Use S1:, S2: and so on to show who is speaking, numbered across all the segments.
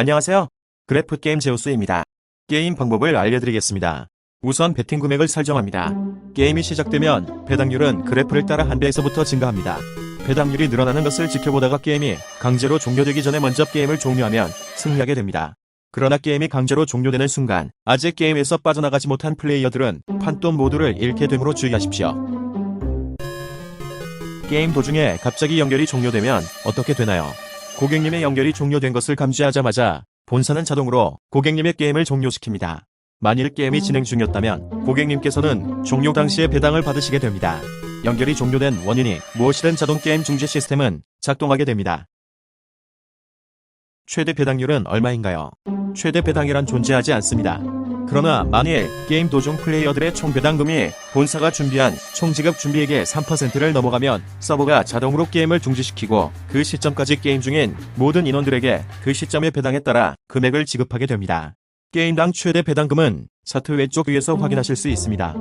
S1: 안녕하세요. 그래프 게임 제우스입니다. 게임 방법을 알려드리겠습니다. 우선 베팅 금액을 설정합니다. 게임이 시작되면 배당률은 그래프를 따라 한 배에서부터 증가합니다. 배당률이 늘어나는 것을 지켜보다가 게임이 강제로 종료되기 전에 먼저 게임을 종료하면 승리하게 됩니다. 그러나 게임이 강제로 종료되는 순간 아직 게임에서 빠져나가지 못한 플레이어들은 판돈 모두를 잃게 되므로 주의하십시오. 게임 도중에 갑자기 연결이 종료되면 어떻게 되나요? 고객님의 연결이 종료된 것을 감지하자마자 본사는 자동으로 고객님의 게임을 종료시킵니다. 만일 게임이 진행 중이었다면 고객님께서는 종료 당시에 배당을 받으시게 됩니다. 연결이 종료된 원인이 무엇이든 자동 게임 중지 시스템은 작동하게 됩니다. 최대 배당률은 얼마인가요? 최대 배당이란 존재하지 않습니다. 그러나 만일 게임 도중 플레이어들의 총 배당금이 본사가 준비한 총 지급 준비액의 3%를 넘어가면 서버가 자동으로 게임을 중지시키고 그 시점까지 게임 중인 모든 인원들에게 그 시점의 배당에 따라 금액을 지급하게 됩니다. 게임당 최대 배당금은 차트 왼쪽 위에서 확인하실 수 있습니다.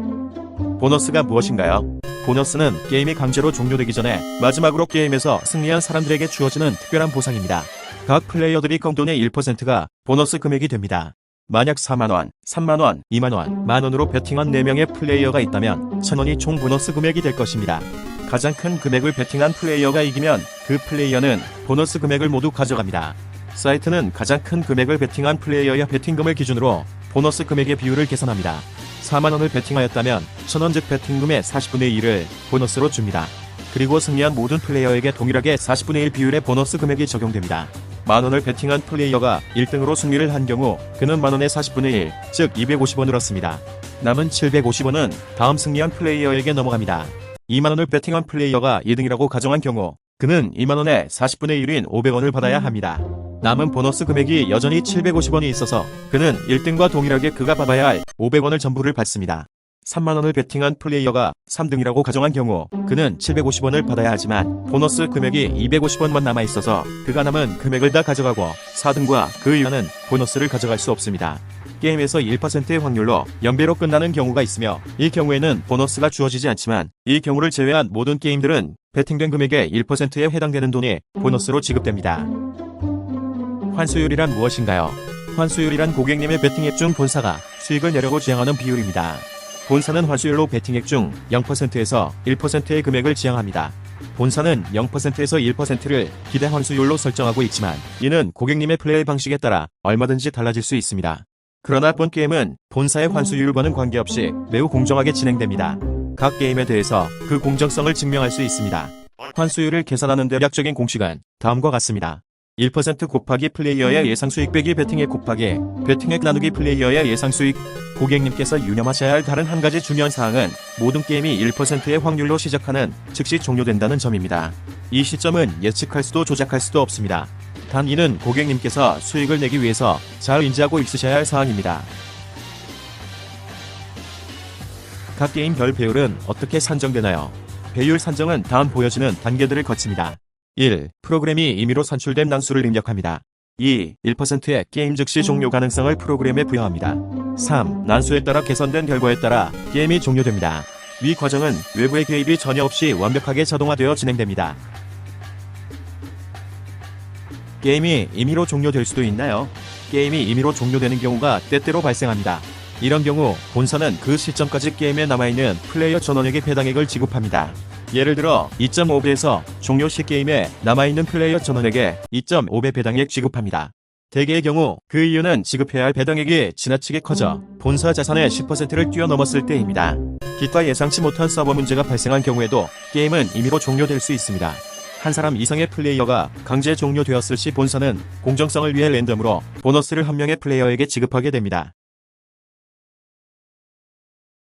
S1: 보너스가 무엇인가요? 보너스는 게임이 강제로 종료되기 전에 마지막으로 게임에서 승리한 사람들에게 주어지는 특별한 보상입니다. 각 플레이어들이 공돈의 1%가 보너스 금액이 됩니다. 만약 4만원, 3만원, 2만원, 만원으로 베팅한 4명의 플레이어가 있다면 1000원이 총 보너스 금액이 될 것입니다. 가장 큰 금액을 베팅한 플레이어가 이기면 그 플레이어는 보너스 금액을 모두 가져갑니다. 사이트는 가장 큰 금액을 베팅한 플레이어의 베팅금을 기준으로 보너스 금액의 비율을 계산합니다. 4만원을 베팅하였다면 1000원 즉 베팅금의 40분의 1을 보너스로 줍니다. 그리고 승리한 모든 플레이어에게 동일하게 40분의 1 비율의 보너스 금액이 적용됩니다. 만원을 베팅한 플레이어가 1등으로 승리를 한 경우 그는 만원의 40분의 1, 즉 250원을 얻습니다. 남은 750원은 다음 승리한 플레이어에게 넘어갑니다. 2만원을 베팅한 플레이어가 2등이라고 가정한 경우 그는 2만원의 40분의 1인 500원을 받아야 합니다. 남은 보너스 금액이 여전히 750원이 있어서 그는 1등과 동일하게 그가 받아야 할 500원을 전부를 받습니다. 3만원을 베팅한 플레이어가 3등이라고 가정한 경우 그는 750원을 받아야 하지만 보너스 금액이 250원만 남아있어서 그가 남은 금액을 다 가져가고 4등과 그 이하는 보너스를 가져갈 수 없습니다. 게임에서 1%의 확률로 연배로 끝나는 경우가 있으며 이 경우에는 보너스가 주어지지 않지만 이 경우를 제외한 모든 게임들은 베팅된 금액의 1%에 해당되는 돈이 보너스로 지급됩니다. 환수율이란 무엇인가요? 환수율이란 고객님의 베팅액 중 본사가 수익을 내려고 지향하는 비율입니다. 본사는 환수율로 베팅액 중 0%에서 1%의 금액을 지향합니다. 본사는 0%에서 1%를 기대 환수율로 설정하고 있지만 이는 고객님의 플레이 방식에 따라 얼마든지 달라질 수 있습니다. 그러나 본 게임은 본사의 환수율과는 관계없이 매우 공정하게 진행됩니다. 각 게임에 대해서 그 공정성을 증명할 수 있습니다. 환수율을 계산하는 대략적인 공식은 다음과 같습니다. 1% 곱하기 플레이어의 예상 수익 빼기 베팅액 곱하기 베팅액 나누기 플레이어의 예상 수익 고객님께서 유념하셔야 할 다른 한 가지 중요한 사항은 모든 게임이 1%의 확률로 시작하는 즉시 종료된다는 점입니다. 이 시점은 예측할 수도 조작할 수도 없습니다. 단 이는 고객님께서 수익을 내기 위해서 잘 인지하고 있으셔야 할 사항입니다. 각 게임별 배율은 어떻게 산정되나요? 배율 산정은 다음 보여지는 단계들을 거칩니다. 1. 프로그램이 임의로 산출된 난수를 입력합니다. 2. 1%의 게임 즉시 종료 가능성을 프로그램에 부여합니다. 3. 난수에 따라 개선된 결과에 따라 게임이 종료됩니다. 위 과정은 외부의 개입이 전혀 없이 완벽하게 자동화되어 진행됩니다. 게임이 임의로 종료될 수도 있나요? 게임이 임의로 종료되는 경우가 때때로 발생합니다. 이런 경우 본사는 그 시점까지 게임에 남아있는 플레이어 전원에게 배당액을 지급합니다. 예를 들어 2.5배에서 종료 시 게임에 남아있는 플레이어 전원에게 2.5배 배당액 지급합니다. 대개의 경우 그 이유는 지급해야 할 배당액이 지나치게 커져 본사 자산의 10%를 뛰어넘었을 때입니다. 기타 예상치 못한 서버 문제가 발생한 경우에도 게임은 임의로 종료될 수 있습니다. 한 사람 이상의 플레이어가 강제 종료되었을 시 본사는 공정성을 위해 랜덤으로 보너스를 한 명의 플레이어에게 지급하게 됩니다.